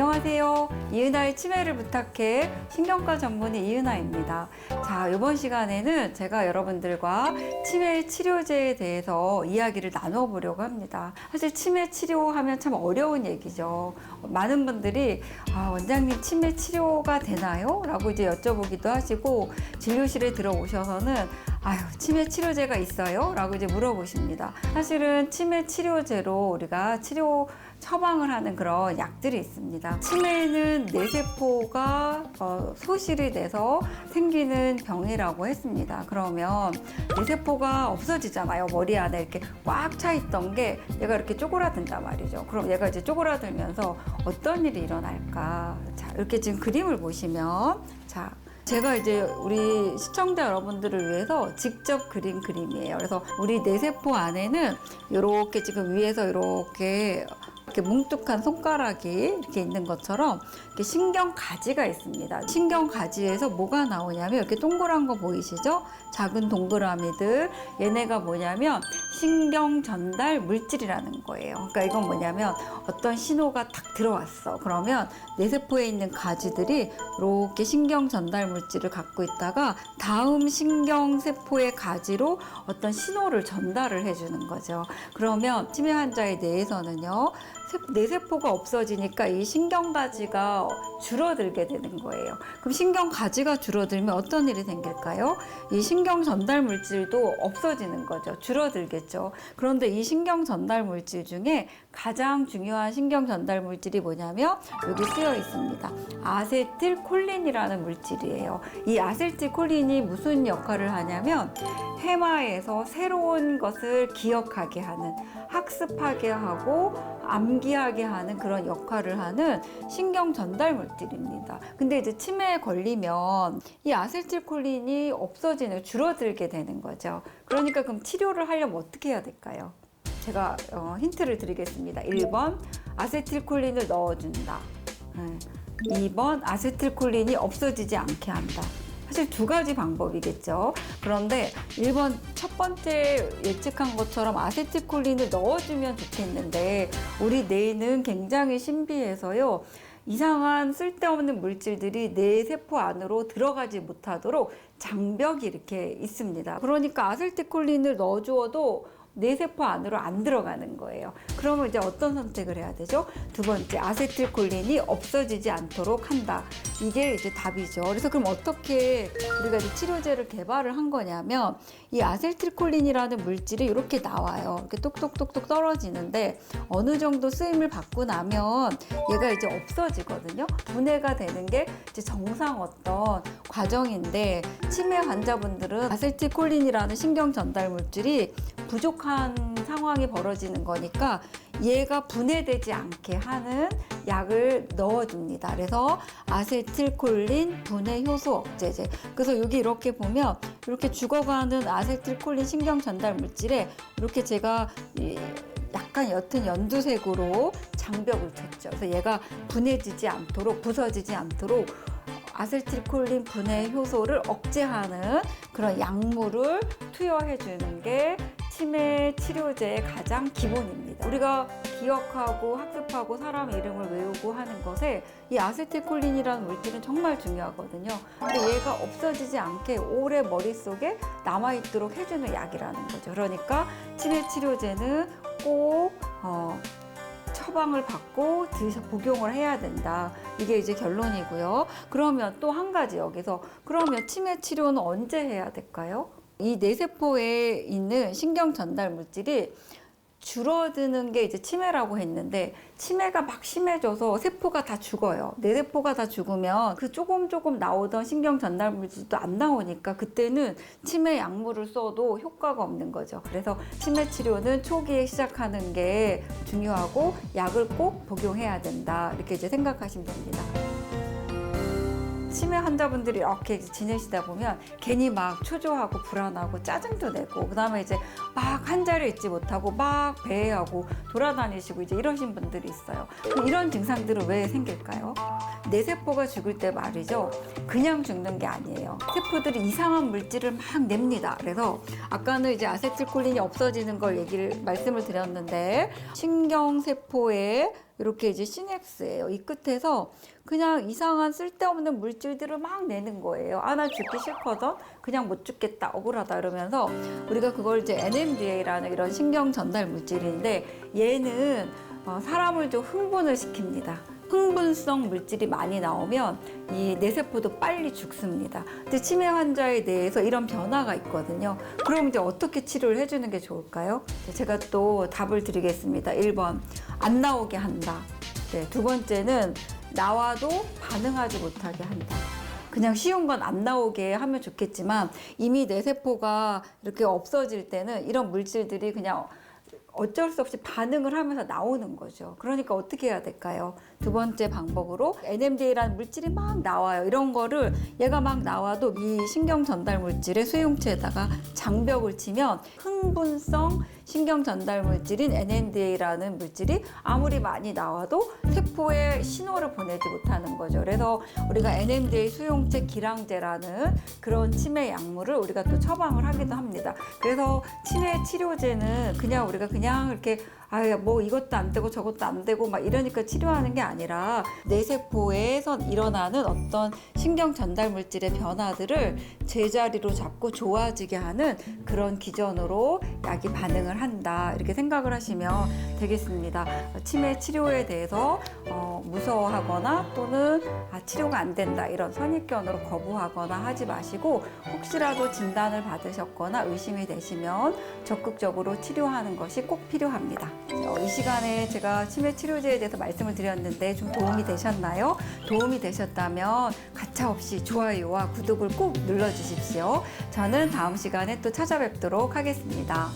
안녕하세요. 이은아의 치매를 부탁해 신경과 전문의 이은아입니다. 자, 이번 시간에는 제가 여러분들과 치매 치료제에 대해서 이야기를 나눠보려고 합니다. 사실 치매 치료하면 참 어려운 얘기죠. 많은 분들이 아, 원장님 치매 치료가 되나요? 라고 이제 여쭤보기도 하시고 진료실에 들어오셔서는 아유, 치매 치료제가 있어요? 라고 이제 물어보십니다. 사실은 치매 치료제로 우리가 치료 처방을 하는 그런 약들이 있습니다. 치매는 뇌세포가 어, 소실이 돼서 생기는 병이라고 했습니다. 그러면 뇌세포가 없어지잖아요. 머리 안에 이렇게 꽉 차 있던 게 얘가 이렇게 쪼그라든단 말이죠. 그럼 얘가 이제 쪼그라들면서 어떤 일이 일어날까? 자, 이렇게 지금 그림을 보시면 자, 제가 이제 우리 시청자 여러분들을 위해서 직접 그린 그림이에요. 그래서 우리 뇌세포 안에는 이렇게 지금 위에서 이렇게 이렇게 뭉툭한 손가락이 이렇게 있는 것처럼 이렇게 신경 가지가 있습니다. 신경 가지에서 뭐가 나오냐면 이렇게 동그란 거 보이시죠? 작은 동그라미들 얘네가 뭐냐면 신경 전달 물질이라는 거예요. 그러니까 이건 뭐냐면 어떤 신호가 딱 들어왔어. 그러면 뇌세포에 있는 가지들이 이렇게 신경 전달 물질을 갖고 있다가 다음 신경 세포의 가지로 어떤 신호를 전달을 해주는 거죠. 그러면 치매 환자의 뇌에서는요. 세- 뇌세포가 없어지니까 이 신경가지가 줄어들게 되는 거예요. 그럼 신경가지가 줄어들면 어떤 일이 생길까요? 이 신경 전달 물질도 없어지는 거죠. 줄어들겠죠. 그런데 이 신경 전달 물질 중에 가장 중요한 신경 전달 물질이 뭐냐면 여기 쓰여 있습니다. 아세틸콜린이라는 물질이에요. 이 아세틸콜린이 무슨 역할을 하냐면 해마에서 새로운 것을 기억하게 하는 학습하게 하고 암기하게 하는 그런 역할을 하는 신경 전달 물질입니다. 근데 이제 치매에 걸리면 이 아세틸콜린이 없어지는 줄어들게 되는 거죠. 그러니까 그럼 치료를 하려면 어떻게 해야 될까요? 제가 어, 힌트를 드리겠습니다. 1번 아세틸콜린을 넣어준다. 네. 2번 아세틸콜린이 없어지지 않게 한다. 사실 두 가지 방법이겠죠. 그런데 1번 첫 번째 예측한 것처럼 아세틸콜린을 넣어주면 좋겠는데 우리 뇌는 굉장히 신비해서요. 이상한 쓸데없는 물질들이 뇌 세포 안으로 들어가지 못하도록 장벽이 이렇게 있습니다. 그러니까 아세틸콜린을 넣어주어도 뇌세포 안으로 안 들어가는 거예요. 그러면 이제 어떤 선택을 해야 되죠? 두 번째, 아세틸콜린이 없어지지 않도록 한다. 이게 이제 답이죠. 그래서 그럼 어떻게 우리가 이제 치료제를 개발을 한 거냐면 이 아세틸콜린이라는 물질이 이렇게 나와요. 이렇게 똑똑똑똑 떨어지는데 어느 정도 쓰임을 받고 나면 얘가 이제 없어지거든요. 분해가 되는 게 이제 정상 어떤 과정인데 치매 환자분들은 아세틸콜린이라는 신경 전달 물질이 부족한 상황이 벌어지는 거니까 얘가 분해되지 않게 하는 약을 넣어줍니다. 그래서 아세틸콜린 분해 효소 억제제. 그래서 여기 이렇게 보면 이렇게 죽어가는 아세틸콜린 신경 전달 물질에 이렇게 제가 이 약간 옅은 연두색으로 장벽을 쳤죠. 그래서 얘가 분해지지 않도록 부서지지 않도록 아세틸콜린 분해 효소를 억제하는 그런 약물을 투여해 주는 게 치매 치료제의 가장 기본입니다. 우리가 기억하고 학습하고 사람 이름을 외우고 하는 것에 이 아세틸콜린이라는 물질은 정말 중요하거든요. 근데 얘가 없어지지 않게 오래 머릿속에 남아있도록 해주는 약이라는 거죠. 그러니까 치매 치료제는 꼭 어, 처방을 받고 드셔 복용을 해야 된다. 이게 이제 결론이고요. 그러면 또 한 가지 여기서 그러면 치매 치료는 언제 해야 될까요? 이 뇌세포에 있는 신경 전달 물질이 줄어드는 게 이제 치매라고 했는데 치매가 막 심해져서 세포가 다 죽어요. 뇌세포가 다 죽으면 그 조금 조금 나오던 신경 전달 물질도 안 나오니까 그때는 치매 약물을 써도 효과가 없는 거죠. 그래서 치매 치료는 초기에 시작하는 게 중요하고 약을 꼭 복용해야 된다. 이렇게 이제 생각하시면 됩니다. 치매 환자분들이 이렇게 지내시다 보면 괜히 막 초조하고 불안하고 짜증도 내고 그다음에 이제 막 한 자리에 있지 못하고 막 배회하고 돌아다니시고 이제 이러신 분들이 있어요. 이런 증상들은 왜 생길까요? 내 세포가 죽을 때 말이죠. 그냥 죽는 게 아니에요. 세포들이 이상한 물질을 막 냅니다. 그래서 아까는 이제 아세틸콜린이 없어지는 걸 얘기를 말씀을 드렸는데 신경 세포에 이렇게 이제 시냅스예요. 이 끝에서 그냥 이상한 쓸데없는 물질들을 막 내는 거예요. 아, 나 죽기 싫거든? 그냥 못 죽겠다. 억울하다. 이러면서 우리가 그걸 이제 NMDA라는 이런 신경 전달 물질인데 얘는 어, 사람을 좀 흥분을 시킵니다. 흥분성 물질이 많이 나오면 이 뇌세포도 빨리 죽습니다. 근데 치매 환자에 대해서 이런 변화가 있거든요. 그럼 이제 어떻게 치료를 해주는 게 좋을까요? 네, 제가 또 답을 드리겠습니다. 1번, 안 나오게 한다. 네, 두 번째는 나와도 반응하지 못하게 한다. 그냥 쉬운 건 안 나오게 하면 좋겠지만 이미 뇌세포가 이렇게 없어질 때는 이런 물질들이 그냥 어쩔 수 없이 반응을 하면서 나오는 거죠. 그러니까 어떻게 해야 될까요? 두 번째 방법으로 NMDA라는 물질이 막 나와요. 이런 거를 얘가 막 나와도 이 신경 전달 물질의 수용체에다가 장벽을 치면 흥분성 신경 전달 물질인 NMDA라는 물질이 아무리 많이 나와도 세포에 신호를 보내지 못하는 거죠. 그래서 우리가 NMDA 수용체 기량제라는 그런 치매 약물을 우리가 또 처방을 하기도 합니다. 그래서 치매 치료제는 그냥 우리가 그냥 이렇게 아유 뭐 이것도 안 되고 저것도 안 되고 막 이러니까 치료하는 게 아니라 뇌세포에서 일어나는 어떤 신경 전달 물질의 변화들을 제자리로 잡고 좋아지게 하는 그런 기전으로 약이 반응을 한다 이렇게 생각을 하시면 되겠습니다. 치매 치료에 대해서 어, 무서워하거나 또는 아, 치료가 안 된다 이런 선입견으로 거부하거나 하지 마시고 혹시라도 진단을 받으셨거나 의심이 되시면 적극적으로 치료하는 것이 꼭 필요합니다. 어, 이 시간에 제가 치매 치료제에 대해서 말씀을 드렸는데 좀 도움이 되셨나요? 도움이 되셨다면 가차없이 좋아요와 구독을 꼭 눌러주십시오. 저는 다음 시간에 또 찾아뵙도록 하겠습니다.